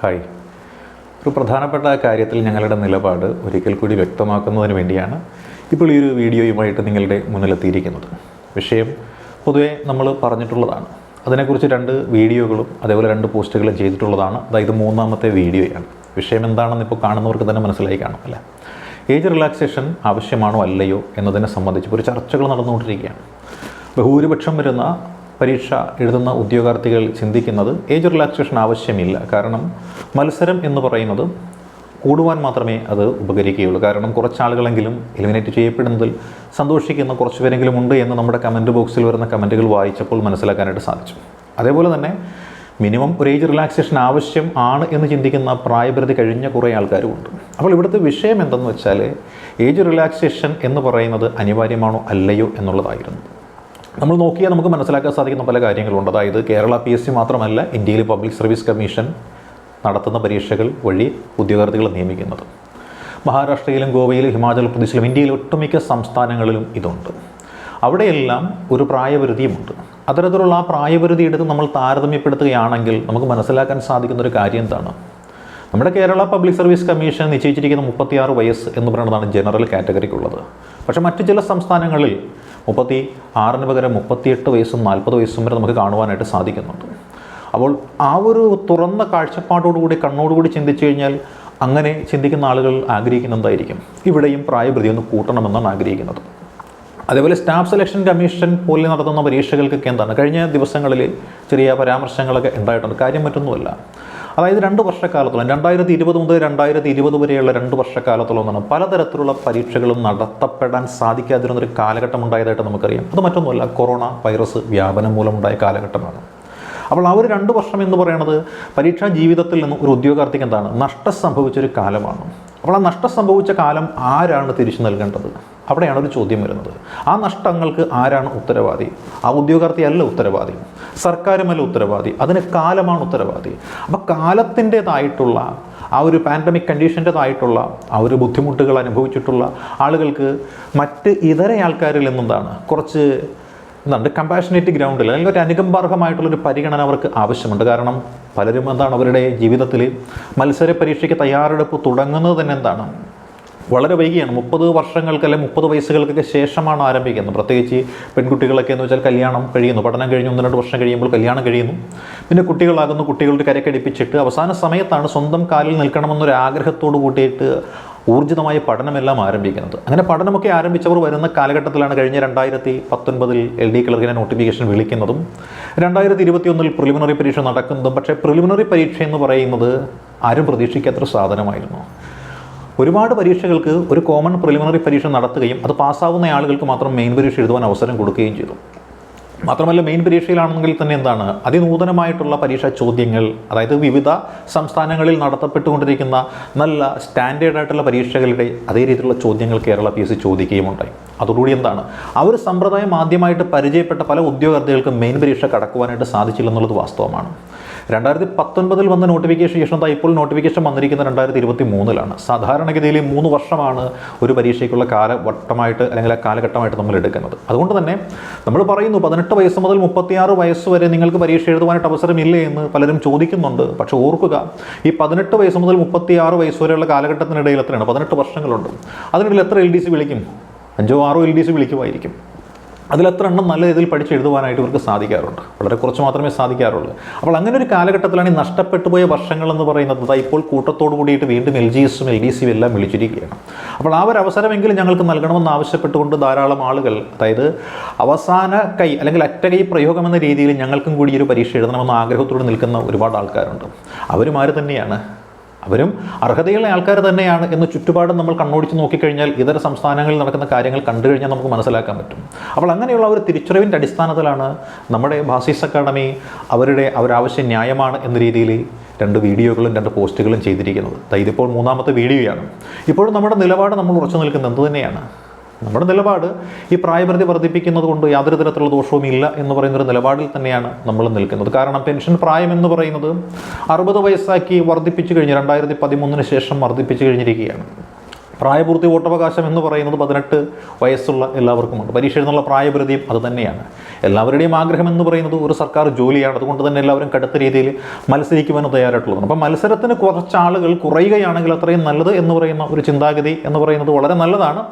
Hi. ഒരു പ്രധാനപ്പെട്ട കാര്യത്തിൽ ഞങ്ങളുടെ നിലപാട് ഒരിക്കൽ കൂടി വ്യക്തമാക്കുന്നതിന് വേണ്ടിയാണ് ഇപ്പോൾ ഈ ഒരു വീഡിയോയുമായിട്ട് നിങ്ങളുടെ മുന്നിലെത്തിയിരിക്കുന്നത്. വിഷയം പൊതുവേ നമ്മൾ പറഞ്ഞിട്ടുള്ളതാണ്. അതിനെക്കുറിച്ച് രണ്ട് വീഡിയോകളും അതേപോലെ രണ്ട് പോസ്റ്റുകളും ചെയ്തിട്ടുള്ളതാണ്. അതായത് മൂന്നാമത്തെ വീഡിയോയാണ്. വിഷയം എന്താണെന്ന് ഇപ്പോൾ കാണുന്നവർക്ക് തന്നെ മനസ്സിലായി കാണും അല്ലേ? ഏജ് റിലാക്സേഷൻ ആവശ്യമാണോ അല്ലയോ എന്നതിനെ സംബന്ധിച്ച് ഒരു ചർച്ചകൾ നടന്നുകൊണ്ടിരിക്കുകയാണ്. ബഹുഭൂരിപക്ഷം വരുന്ന പരീക്ഷ എഴുതുന്ന ഉദ്യോഗാർത്ഥികൾ ചിന്തിക്കുന്നത് ഏജ് റിലാക്സേഷൻ ആവശ്യമില്ല. കാരണം മത്സരം എന്ന് പറയുന്നത് കൂടുവാൻ മാത്രമേ അത് ഉപകരിക്കുകയുള്ളൂ. കാരണം കുറച്ചാളുകളെങ്കിലും എലിമിനേറ്റ് ചെയ്യപ്പെടുന്നതിൽ സന്തോഷിക്കുന്ന കുറച്ച് പേരെങ്കിലും ഉണ്ട് എന്ന് നമ്മുടെ കമന്റ് ബോക്സിൽ വരുന്ന കമന്റുകൾ വായിച്ചപ്പോൾ മനസ്സിലാക്കാനായിട്ട് സാധിച്ചു. അതേപോലെ തന്നെ മിനിമം ഒരു ഏജ് റിലാക്സേഷൻ ആവശ്യം ആണ് എന്ന് ചിന്തിക്കുന്ന പ്രായപരിധി കഴിഞ്ഞ കുറേ ആൾക്കാരും ഉണ്ട്. അപ്പോൾ ഇവിടുത്തെ വിഷയം എന്തെന്ന് വെച്ചാൽ ഏജ് റിലാക്സേഷൻ എന്ന് പറയുന്നത് അനിവാര്യമാണോ അല്ലയോ എന്നുള്ളതായിരുന്നു. നമ്മൾ നോക്കിയാൽ നമുക്ക് മനസ്സിലാക്കാൻ സാധിക്കുന്ന പല കാര്യങ്ങളുണ്ട്. അതായത് കേരള പി എസ് സി മാത്രമല്ല ഇന്ത്യയിൽ പബ്ലിക് സർവീസ് കമ്മീഷൻ നടത്തുന്ന പരീക്ഷകൾ വഴി ഉദ്യോഗാർത്ഥികളെ നിയമിക്കുന്നത്. മഹാരാഷ്ട്രയിലും ഗോവയിലും ഹിമാചൽ പ്രദേശിലും ഇന്ത്യയിലെ ഒട്ടുമിക്ക സംസ്ഥാനങ്ങളിലും ഇതുണ്ട്. അവിടെയെല്ലാം ഒരു പ്രായപരിധിയുമുണ്ട്. അത്തരത്തിലുള്ള ആ പ്രായപരിധി എടുത്ത് നമ്മൾ താരതമ്യപ്പെടുത്തുകയാണെങ്കിൽ നമുക്ക് മനസ്സിലാക്കാൻ സാധിക്കുന്ന ഒരു കാര്യം എന്താണ്? നമ്മുടെ കേരള പബ്ലിക് സർവീസ് കമ്മീഷൻ നിശ്ചയിച്ചിരിക്കുന്ന മുപ്പത്തിയാറ് വയസ്സ് എന്ന് പറയുന്നതാണ് ജനറൽ കാറ്റഗറിക്കുള്ളത്. പക്ഷേ മറ്റു ചില സംസ്ഥാനങ്ങളിൽ മുപ്പത്തി ആറിന് പകരം മുപ്പത്തിയെട്ട് വയസ്സും നാൽപ്പത് വയസ്സും വരെ നമുക്ക് കാണുവാനായിട്ട് സാധിക്കുന്നുണ്ട്. അപ്പോൾ ആ ഒരു തുറന്ന കാഴ്ചപ്പാടോടുകൂടി കണ്ണോടുകൂടി ചിന്തിച്ചു കഴിഞ്ഞാൽ അങ്ങനെ ചിന്തിക്കുന്ന ആളുകൾ ആഗ്രഹിക്കുന്നതായിരിക്കും. ഇവിടെയും പ്രായപരിധി ഒന്ന് കൂട്ടണമെന്നാണ് ആഗ്രഹിക്കുന്നത്. അതേപോലെ സ്റ്റാഫ് സെലക്ഷൻ കമ്മീഷൻ പോലെ നടത്തുന്ന പരീക്ഷകൾക്കൊക്കെ എന്താണ്? കഴിഞ്ഞ ദിവസങ്ങളിൽ ചെറിയ പരാമർശങ്ങളൊക്കെ ഉണ്ടായിട്ടുണ്ട്. കാര്യം മറ്റൊന്നുമല്ല. അതായത് രണ്ട് വർഷക്കാലത്തോളം രണ്ടായിരത്തി ഇരുപത് മുതൽ രണ്ടായിരത്തി ഇരുപത് വരെയുള്ള രണ്ട് വർഷക്കാലത്തോളം എന്നാണ് പലതരത്തിലുള്ള പരീക്ഷകളും നടത്തപ്പെടാൻ സാധിക്കാതിരുന്ന ഒരു കാലഘട്ടം ഉണ്ടായതായിട്ട് നമുക്കറിയാം. അത് മറ്റൊന്നുമല്ല കൊറോണ വൈറസ് വ്യാപനം മൂലമുണ്ടായ കാലഘട്ടമാണ്. അപ്പോൾ ആ ഒരു രണ്ട് വർഷം എന്ന് പറയുന്നത് പരീക്ഷാ ജീവിതത്തിൽ നിന്ന് ഒരു ഉദ്യോഗാർത്ഥിക്ക് എന്താണ്? നഷ്ടം സംഭവിച്ചൊരു കാലമാണ്. അപ്പോൾ ആ നഷ്ടം സംഭവിച്ച കാലം ആരാണ് തിരിച്ചു നൽകേണ്ടത്? അവിടെയാണ് ഒരു ചോദ്യം വരുന്നത്. ആ നഷ്ടങ്ങൾക്ക് ആരാണ് ഉത്തരവാദി? ആ ഉദ്യോഗാർത്ഥിയല്ല ഉത്തരവാദി. സർക്കാരുമല്ല ഉത്തരവാദി. അതിന് കാലമാണ് ഉത്തരവാദി. അപ്പം കാലത്തിന്റെതായിട്ടുള്ള ആ ഒരു പാൻഡമിക് കണ്ടീഷന്റെതായിട്ടുള്ള ആ ഒരു ബുദ്ധിമുട്ടുകൾ അനുഭവിച്ചിട്ടുള്ള ആളുകൾക്ക് മറ്റ് ഇതര ആൾക്കാരിൽ നിന്നെന്താണ്? കുറച്ച് എന്താണ് കമ്പാഷനേറ്റ് ഗ്രൗണ്ടിൽ അല്ലെങ്കിൽ ഒരു അനുകമ്പാർഹമായിട്ടുള്ളൊരു പരിഗണന അവർക്ക് ആവശ്യമുണ്ട്. കാരണം പലരും എന്താണ് അവരുടെ ജീവിതത്തിൽ മത്സര പരീക്ഷയ്ക്ക് തയ്യാറെടുപ്പ് തുടങ്ങുന്നത് തന്നെ എന്താണ്? വളരെ വൈകിയാണ്. മുപ്പത് വർഷങ്ങൾക്ക് അല്ലെങ്കിൽ മുപ്പത് വയസ്സുകൾക്കൊക്കെ ശേഷമാണ് ആരംഭിക്കുന്നത്. പ്രത്യേകിച്ച് പെൺകുട്ടികളൊക്കെ എന്ന് വെച്ചാൽ കല്യാണം കഴിയുന്നു. പഠനം കഴിഞ്ഞു ഒന്ന് രണ്ട് വർഷം കഴിയുമ്പോൾ കല്യാണം കഴിയുന്നു. പിന്നെ കുട്ടികളാകുന്നു കുട്ടികളുടെ കരക്കടിപ്പിച്ചിട്ട് അവസാന സമയത്താണ് സ്വന്തം കാലിൽ നിൽക്കണമെന്നൊരു ആഗ്രഹത്തോട് കൂട്ടിയിട്ട് ഊർജിതമായ പഠനമെല്ലാം ആരംഭിക്കുന്നത്. അങ്ങനെ പഠനമൊക്കെ ആരംഭിച്ചവർ വരുന്ന കാലഘട്ടത്തിലാണ് കഴിഞ്ഞ രണ്ടായിരത്തി പത്തൊൻപതിൽ എൽ ഡി ക്ലർക്കിനെ നോട്ടിഫിക്കേഷൻ വിളിക്കുന്നതും രണ്ടായിരത്തി ഇരുപത്തി ഒന്നിൽ പ്രിലിമിനറി പരീക്ഷ നടക്കുന്നതും. പക്ഷേ പ്രിലിമിനറി പരീക്ഷ എന്ന് പറയുന്നത് ആരും പ്രതീക്ഷിക്കാത്തൊരു സാധനമായിരുന്നു. ഒരുപാട് പരീക്ഷകൾക്ക് ഒരു കോമൺ പ്രിലിമിനറി പരീക്ഷ നടത്തുകയും അത് പാസ്സാവുന്ന ആളുകൾക്ക് മാത്രം മെയിൻ പരീക്ഷ എഴുതുവാൻ അവസരം കൊടുക്കുകയും ചെയ്തു. മാത്രമല്ല മെയിൻ പരീക്ഷയിലാണെങ്കിൽ തന്നെ എന്താണ്? അതിനൂതനമായിട്ടുള്ള പരീക്ഷാ ചോദ്യങ്ങൾ അതായത് വിവിധ സംസ്ഥാനങ്ങളിൽ നടത്തപ്പെട്ടുകൊണ്ടിരിക്കുന്ന നല്ല സ്റ്റാൻഡേർഡ് ആയിട്ടുള്ള പരീക്ഷകളുടെ അതേ രീതിയിലുള്ള ചോദ്യങ്ങൾ കേരള പി എസ് സി ചോദിക്കുകയും ഉണ്ടായി. അതോടുകൂടി എന്താണ്? ആ ഒരു സമ്പ്രദായം ആദ്യമായിട്ട് പരിചയപ്പെട്ട പല ഉദ്യോഗാർത്ഥികൾക്കും മെയിൻ പരീക്ഷ കടക്കുവാനായിട്ട് സാധിച്ചില്ലെന്നുള്ളത് വാസ്തവമാണ്. രണ്ടായിരത്തി പത്തൊൻപതിൽ വന്ന നോട്ടിഫിക്കേഷൻ ശേഷം ഇപ്പോൾ നോട്ടിഫിക്കേഷൻ വന്നിരിക്കുന്ന രണ്ടായിരത്തി ഇരുപത്തി മൂന്നിലാണ് സാധാരണഗതിയിൽ മൂന്ന് വർഷമാണ് ഒരു പരീക്ഷയ്ക്കുള്ള കാലവട്ടമായിട്ട് അല്ലെങ്കിൽ ആ കാലഘട്ടമായിട്ട് നമ്മൾ എടുക്കുന്നത്. അതുകൊണ്ട് തന്നെ നമ്മൾ പറയുന്നു പതിനെട്ട് വയസ്സ് മുതൽ മുപ്പത്തിയാറ് വയസ്സ് വരെ നിങ്ങൾക്ക് പരീക്ഷ എഴുതുവാനായിട്ട് അവസരമില്ലേ എന്ന് പലരും ചോദിക്കുന്നുണ്ട്. പക്ഷേ ഓർക്കുക ഈ പതിനെട്ട് വയസ്സ് മുതൽ മുപ്പത്തിയാറ് വയസ്സ് വരെയുള്ള കാലഘട്ടത്തിനിടയിൽ എത്രയാണ്? പതിനെട്ട് വർഷങ്ങളുണ്ട്. അതിനിടയിൽ എത്ര എൽ ഡി സി വിളിക്കും? അഞ്ചോ ആറോ എൽ ഡി സി വിളിക്കുമായിരിക്കും. അതിലെത്ര എണ്ണം നല്ല രീതിയിൽ പഠിച്ച് എഴുതുവാനായിട്ട് ഇവർക്ക് സാധിക്കാറുണ്ട്. വളരെ കുറച്ച് മാത്രമേ സാധിക്കാറുള്ളൂ. അപ്പോൾ അങ്ങനെ ഒരു കാലഘട്ടത്തിലാണ് ഈ നഷ്ടപ്പെട്ടു പോയ വർഷങ്ങൾ എന്ന് പറയുന്നത്. ഇപ്പോൾ കൂട്ടത്തോടു കൂടിയിട്ട് വീണ്ടും എൽ ജി എസും എൽ ഡി സിയും എല്ലാം വിളിച്ചിരിക്കുകയാണ്. അപ്പോൾ ആ ഒരു അവസരമെങ്കിലും ഞങ്ങൾക്ക് നൽകണമെന്ന് ആവശ്യപ്പെട്ടുകൊണ്ട് ധാരാളം ആളുകൾ അതായത് അവസാന കൈ അല്ലെങ്കിൽ അറ്റ കൈ പ്രയോഗം എന്ന രീതിയിൽ ഞങ്ങൾക്കും കൂടി ഒരു പരീക്ഷ എഴുതണമെന്ന ആഗ്രഹത്തോടെ നിൽക്കുന്ന ഒരുപാട് ആൾക്കാരുണ്ട്. അവരും തന്നെയാണ്? അവരും അർഹതയുള്ള ആൾക്കാർ തന്നെയാണ് എന്ന് ചുറ്റുപാടും നമ്മൾ കണ്ണോടിച്ച് നോക്കിക്കഴിഞ്ഞാൽ ഇതര സംസ്ഥാനങ്ങളിൽ നടക്കുന്ന കാര്യങ്ങൾ കണ്ടു കഴിഞ്ഞാൽ നമുക്ക് മനസ്സിലാക്കാൻ പറ്റും. അപ്പോൾ അങ്ങനെയുള്ള ഒരു തിരിച്ചറിവിന്റെ അടിസ്ഥാനത്തിലാണ് നമ്മുടെ ഭാസീസ് അക്കാഡമി അവരുടെ അവരാവശ്യം ന്യായമാണ് എന്ന രീതിയിൽ രണ്ട് വീഡിയോകളും രണ്ട് പോസ്റ്റുകളും ചെയ്തിരിക്കുന്നത്. ഇതിപ്പോൾ മൂന്നാമത്തെ വീഡിയോയാണ്. ഇപ്പോഴും നമ്മുടെ നിലപാട് നമ്മൾ ഉറച്ചു നിൽക്കുന്നത് എന്ത് തന്നെയാണ് നമ്മുടെ നിലപാട് ഈ പ്രായപരിധി വർദ്ധിപ്പിക്കുന്നത് കൊണ്ട് യാതൊരു തരത്തിലുള്ള ദോഷവും ഇല്ല എന്ന് പറയുന്ന ഒരു നിലപാടിൽ തന്നെയാണ് നമ്മൾ നിൽക്കുന്നത്. കാരണം പെൻഷൻ പ്രായം എന്ന് പറയുന്നത് അറുപത് വയസ്സാക്കി വർദ്ധിപ്പിച്ചു കഴിഞ്ഞ് രണ്ടായിരത്തി പതിമൂന്നിന് ശേഷം വർദ്ധിപ്പിച്ചു കഴിഞ്ഞിരിക്കുകയാണ്. പ്രായപൂർത്തി വോട്ടവകാശം എന്ന് പറയുന്നത് പതിനെട്ട് വയസ്സുള്ള എല്ലാവർക്കുമുണ്ട്. പരീക്ഷ എഴുതുന്നുള്ള പ്രായപരിധിയും അത് തന്നെയാണ്. എല്ലാവരുടെയും ആഗ്രഹം എന്ന് പറയുന്നത് ഒരു സർക്കാർ ജോലിയാണ്. അതുകൊണ്ട് തന്നെ എല്ലാവരും കടുത്ത രീതിയിൽ മത്സരിക്കുവാനും തയ്യാറായിട്ടുള്ളതാണ്. അപ്പം മത്സരത്തിന് കുറച്ച് ആളുകൾ കുറയുകയാണെങ്കിൽ അത്രയും നല്ലത് എന്ന് പറയുന്ന ഒരു ചിന്താഗതി എന്ന് പറയുന്നത് വളരെ നല്ലതാണ്.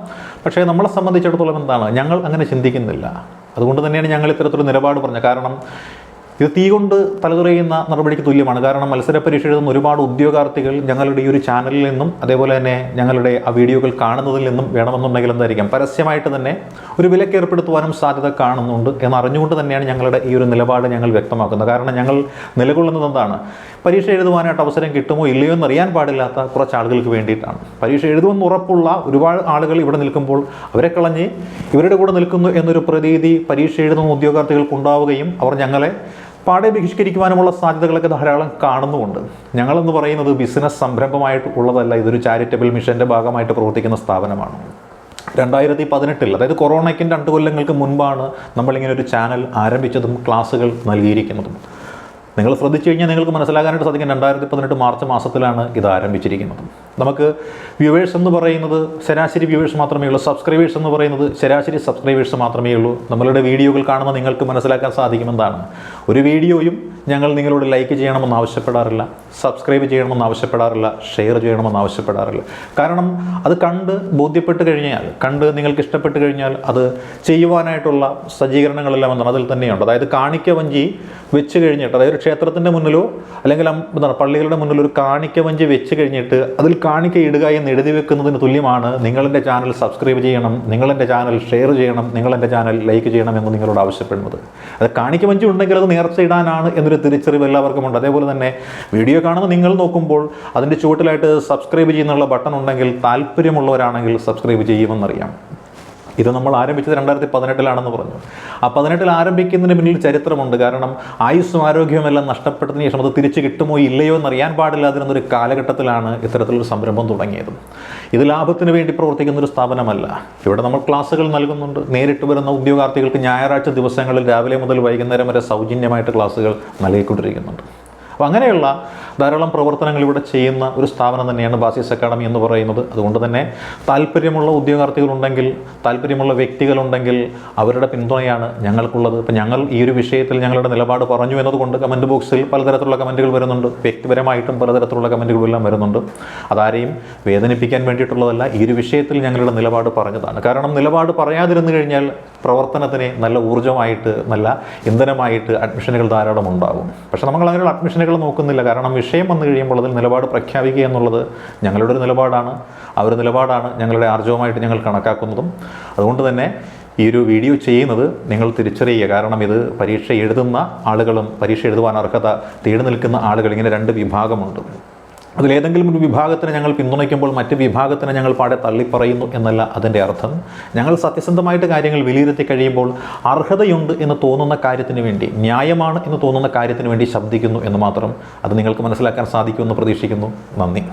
പക്ഷേ നമ്മളെ സംബന്ധിച്ചിടത്തോളം എന്താണ്? ഞങ്ങൾ അങ്ങനെ ചിന്തിക്കുന്നില്ല. അതുകൊണ്ട് തന്നെയാണ് ഞങ്ങൾ ഇത്തരത്തിലൊരു നിലപാട് പറഞ്ഞത്. കാരണം ഇത് തീ കൊണ്ട് തലതുറയുന്ന നടപടിക്ക് തുല്യമാണ്. കാരണം മത്സര പരീക്ഷ എഴുതുന്ന ഒരുപാട് ഉദ്യോഗാർത്ഥികൾ ഞങ്ങളുടെ ഈ ഒരു ചാനലിൽ നിന്നും അതേപോലെ തന്നെ ഞങ്ങളുടെ ആ വീഡിയോകൾ കാണുന്നതിൽ നിന്നും വേണമെന്നുണ്ടെങ്കിൽ എന്തായിരിക്കാം? പരസ്യമായിട്ട് തന്നെ ഒരു വിലക്ക് ഏർപ്പെടുത്തുവാനും സാധ്യത കാണുന്നുണ്ട് എന്നറിഞ്ഞുകൊണ്ട് തന്നെയാണ് ഞങ്ങളുടെ ഈ ഒരു നിലപാട് ഞങ്ങൾ വ്യക്തമാക്കുന്നത്. കാരണം ഞങ്ങൾ നിലകൊള്ളുന്നത് എന്താണ്? പരീക്ഷ എഴുതുവാനായിട്ട് അവസരം കിട്ടുമോ ഇല്ലയോ എന്ന് അറിയാൻ പാടില്ലാത്ത കുറച്ച് ആളുകൾക്ക് വേണ്ടിയിട്ടാണ്. പരീക്ഷ എഴുതുമെന്ന് ഉറപ്പുള്ള ഒരുപാട് ആളുകൾ ഇവിടെ നിൽക്കുമ്പോൾ അവരെ കളഞ്ഞ് ഇവരുടെ കൂടെ നിൽക്കുന്നു എന്നൊരു പ്രതീതി പരീക്ഷ എഴുതുന്ന ഉദ്യോഗാർത്ഥികൾക്ക് ഉണ്ടാവുകയും അവർ ഞങ്ങളെ പാടെ ബഹിഷ്കരിക്കുവാനുമുള്ള സാധ്യതകളൊക്കെ ധാരാളം കാണുന്നുമുണ്ട്. ഞങ്ങളെന്ന് പറയുന്നത് ബിസിനസ് സംരംഭമായിട്ട് ഉള്ളതല്ല ഇതൊരു ചാരിറ്റബിൾ മിഷന്റെ ഭാഗമായിട്ട് പ്രവർത്തിക്കുന്ന സ്ഥാപനമാണ്. രണ്ടായിരത്തി പതിനെട്ടിൽ അതായത് കൊറോണയ്ക്കും രണ്ട് കൊല്ലങ്ങൾക്ക് മുൻപാണ് നമ്മളിങ്ങനെ ഒരു ചാനൽ ആരംഭിച്ചതും ക്ലാസ്സുകൾ നൽകിയിരിക്കുന്നതും. നിങ്ങൾ ശ്രദ്ധിച്ചു കഴിഞ്ഞാൽ നിങ്ങൾക്ക് മനസ്സിലാക്കാനായിട്ട് സാധിക്കും രണ്ടായിരത്തി പതിനെട്ട് മാർച്ച് മാസത്തിലാണ് ഇത് ആരംഭിച്ചിരിക്കുന്നത്. നമുക്ക് വ്യൂവേഴ്സ് എന്ന് പറയുന്നത് ശരാശരി വ്യൂവേഴ്സ് മാത്രമേ ഉള്ളൂ സബ്സ്ക്രൈബേഴ്സ് എന്ന് പറയുന്നത് ശരാശരി സബ്സ്ക്രൈബേഴ്സ് മാത്രമേ ഉള്ളൂ. നമ്മളുടെ വീഡിയോകൾ കാണുമ്പോൾ നിങ്ങൾക്ക് മനസ്സിലാക്കാൻ സാധിക്കുമെന്നാണ് ഒരു വീഡിയോയും ഞങ്ങൾ നിങ്ങളോട് ലൈക്ക് ചെയ്യണമെന്ന് ആവശ്യപ്പെടാറില്ല സബ്സ്ക്രൈബ് ചെയ്യണമെന്ന് ആവശ്യപ്പെടാറില്ല ഷെയർ ചെയ്യണമെന്ന് ആവശ്യപ്പെടാറില്ല. കാരണം അത് കണ്ട് ബോധ്യപ്പെട്ട് കഴിഞ്ഞാൽ കണ്ട് നിങ്ങൾക്ക് ഇഷ്ടപ്പെട്ട് കഴിഞ്ഞാൽ അത് ചെയ്യുവാനായിട്ടുള്ള സജ്ജീകരണങ്ങളെല്ലാം എന്താണ് അതിൽ തന്നെയുണ്ട്. അതായത് കാണിക്ക വഞ്ചി വെച്ച് കഴിഞ്ഞിട്ട് അതായത് ക്ഷേത്രത്തിന്റെ മുന്നിലോ അല്ലെങ്കിൽ എന്താണ് പള്ളികളുടെ മുന്നിൽ ഒരു കാണിക്ക വഞ്ചി വെച്ച് കഴിഞ്ഞിട്ട് അതിൽ കാണിക്ക ഇടുക എന്ന് എഴുതി വെക്കുന്നതിന് തുല്യമാണ്. നിങ്ങളെന്റെ ചാനൽ സബ്സ്ക്രൈബ് ചെയ്യണം നിങ്ങളെന്റെ ചാനൽ ഷെയർ ചെയ്യണം നിങ്ങളെന്റെ ചാനൽ ലൈക്ക് ചെയ്യണം എന്ന് നിങ്ങളോട് ആവശ്യപ്പെടുന്നത്. അത് കാണിക്ക വഞ്ചി ഉണ്ടെങ്കിൽ അത് നേർച്ച ഇടാനാണ് എന്നൊരു തിരിച്ചറിവ് എല്ലാവർക്കും ഉണ്ട്. അതേപോലെ തന്നെ വീഡിയോ കാണുന്ന നിങ്ങൾ നോക്കുമ്പോൾ അതിന്റെ ചുവട്ടിലായിട്ട് സബ്സ്ക്രൈബ് ചെയ്യുന്നുള്ള ബട്ടൺ ഉണ്ടെങ്കിൽ താല്പര്യമുള്ളവരാണെങ്കിൽ സബ്സ്ക്രൈബ് ചെയ്യുമെന്നറിയാം. ഇത് നമ്മൾ ആരംഭിച്ചത് രണ്ടായിരത്തി പതിനെട്ടിലാണെന്ന് പറഞ്ഞു. ആ പതിനെട്ടിൽ ആരംഭിക്കുന്നതിന് പിന്നിൽ ചരിത്രമുണ്ട്. കാരണം ആയുസ്സും ആരോഗ്യവും എല്ലാം നഷ്ടപ്പെട്ടതിന് ശേഷം അത് തിരിച്ചു കിട്ടുമോ ഇല്ലയോ എന്ന് എന്നറിയാൻ പാടില്ലാതിരുന്നൊരു കാലഘട്ടത്തിലാണ് ഇത്തരത്തിലൊരു സംരംഭം തുടങ്ങിയത്. ഇത് ലാഭത്തിന് വേണ്ടി പ്രവർത്തിക്കുന്ന ഒരു സ്ഥാപനമല്ല. ഇവിടെ നമ്മൾ ക്ലാസ്സുകൾ നൽകുന്നുണ്ട്. നേരിട്ട് വരുന്ന ഉദ്യോഗാർത്ഥികൾക്ക് ഞായറാഴ്ച ദിവസങ്ങളിൽ രാവിലെ മുതൽ വൈകുന്നേരം വരെ സൗജന്യമായിട്ട് ക്ലാസ്സുകൾ നൽകിക്കൊണ്ടിരിക്കുന്നുണ്ട്. അപ്പോൾ അങ്ങനെയുള്ള ധാരാളം പ്രവർത്തനങ്ങൾ ഇവിടെ ചെയ്യുന്ന ഒരു സ്ഥാപനം തന്നെയാണ് ബാസിസ് അക്കാഡമി എന്ന് പറയുന്നത്. അതുകൊണ്ട് തന്നെ താല്പര്യമുള്ള ഉദ്യോഗാർത്ഥികളുണ്ടെങ്കിൽ താല്പര്യമുള്ള വ്യക്തികളുണ്ടെങ്കിൽ അവരുടെ പിന്തുണയാണ് ഞങ്ങൾക്കുള്ളത്. ഇപ്പം ഞങ്ങൾ ഈ ഒരു വിഷയത്തിൽ ഞങ്ങളുടെ നിലപാട് പറഞ്ഞു എന്നതുകൊണ്ട് കമന്റ് ബോക്സിൽ പലതരത്തിലുള്ള കമന്റുകൾ വരുന്നുണ്ട്. വ്യക്തിപരമായിട്ടും പലതരത്തിലുള്ള കമന്റുകളെല്ലാം വരുന്നുണ്ട്. അതാരെയും വേദനിപ്പിക്കാൻ വേണ്ടിയിട്ടുള്ളതല്ല ഈ ഒരു വിഷയത്തിൽ ഞങ്ങളുടെ നിലപാട് പറഞ്ഞതാണ്. കാരണം നിലപാട് പറയാതിരുന്നു കഴിഞ്ഞാൽ പ്രവർത്തനത്തിന് നല്ല ഊർജമായിട്ട് നല്ല ഇന്ധനമായിട്ട് അഡ്മിഷനുകൾ ധാരാളം ഉണ്ടാകും പക്ഷേ നമ്മൾ അങ്ങനെയുള്ള അഡ്മിഷനുകൾ നോക്കുന്നില്ല. കാരണം വിഷയം വന്നു കഴിയുമ്പോൾ അതിൽ നിലപാട് പ്രഖ്യാപിക്കുക എന്നുള്ളത് ഞങ്ങളുടെ ഒരു നിലപാടാണ്. ആ ഒരു നിലപാടാണ് ഞങ്ങളുടെ ആർജവമായിട്ട് ഞങ്ങൾ കണക്കാക്കുന്നതും. അതുകൊണ്ട് തന്നെ ഈ ഒരു വീഡിയോ ചെയ്യുന്നത് നിങ്ങൾ തിരിച്ചറിയുക. കാരണം ഇത് പരീക്ഷ എഴുതുന്ന ആളുകളും പരീക്ഷ എഴുതുവാൻ അർഹത തേടി നിൽക്കുന്ന ആളുകൾ ഇങ്ങനെ രണ്ട് വിഭാഗമുണ്ട്. അതിലേതെങ്കിലും ഒരു വിഭാഗത്തിനെ ഞങ്ങൾ പിന്തുണയ്ക്കുമ്പോൾ മറ്റ് വിഭാഗത്തിനെ ഞങ്ങൾ പാടെ തള്ളിപ്പറയുന്നു എന്നല്ല അതിന്റെ അർത്ഥം. ഞങ്ങൾ സത്യസന്ധമായിട്ട് കാര്യങ്ങൾ വിലയിരുത്തി കഴിയുമ്പോൾ അർഹതയുണ്ട് എന്ന് തോന്നുന്ന കാര്യത്തിന് വേണ്ടി ന്യായമാണ് എന്ന് തോന്നുന്ന കാര്യത്തിന് വേണ്ടി ശബ്ദിക്കുന്നു എന്ന് മാത്രം അത് നിങ്ങൾക്ക് മനസ്സിലാക്കാൻ സാധിക്കുമെന്ന് പ്രതീക്ഷിക്കുന്നു. നന്ദി.